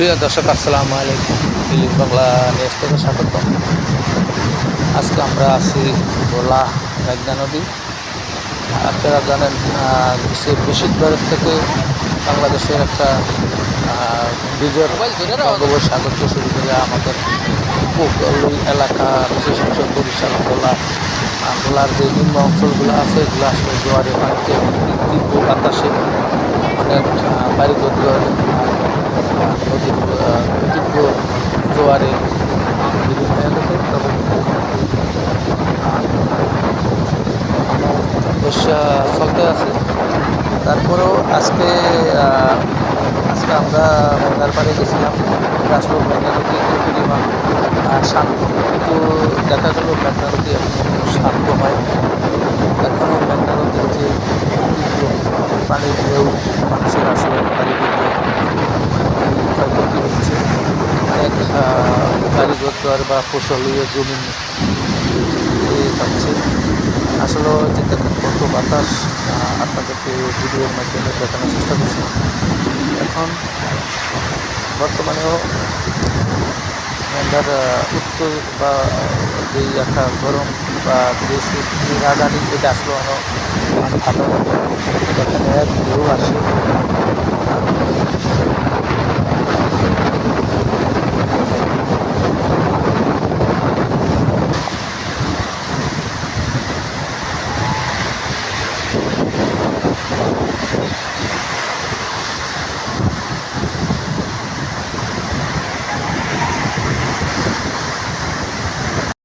প্রিয় দর্শক আসসালামু আলাইকুম। ইলিশ বাংলা নিউজ থেকে স্বাগত। আজকে আমরা আছি ভোলা মেঘনা নদী। আপনারা জানেন সে বৃষিকবারের থেকে বাংলাদেশের একটা বিজয় বঙ্গোপসাগর থেকে শুরু করে আমাদের উপকূল এলাকা বিশেষ করে বরিশাল ভোলা ভোলার যে নিম্ন অঞ্চলগুলো আছে এগুলো আসলে জোয়ারে পানিতে তীব্র বাতাসে অনেক বাড়িঘর নদীর জোয়ারে বিলীন হয়ে গেছে তবে চলতে আছে তারপরেও আজকে আজকে আমরা মেঘনার পাড়ে গেছিলাম আসলে মেঘনা নদী পরিমাণ শান্ত কিন্তু দেখা গেল মেঘনা নদী এখনও শান্ত হয় এখনও মেঘনা নদীর যে পানির ঢেউ মানুষের আসলে বাড়িঘর ক্ষয়ক্ষতি হচ্ছে অনেক বাড়িঘর বা ফসলীয় জমি নিয়ে যাচ্ছে। আসলে যেতে কত বাতাস আপনাদেরকে ভিডিওর মাধ্যমে দেখানোর চেষ্টা করছি। এখন বর্তমানেও মেঘার উত্তর বা যে একটা গরম বা দেশ রাজধানী, এটা আসলে অনেক ভালো।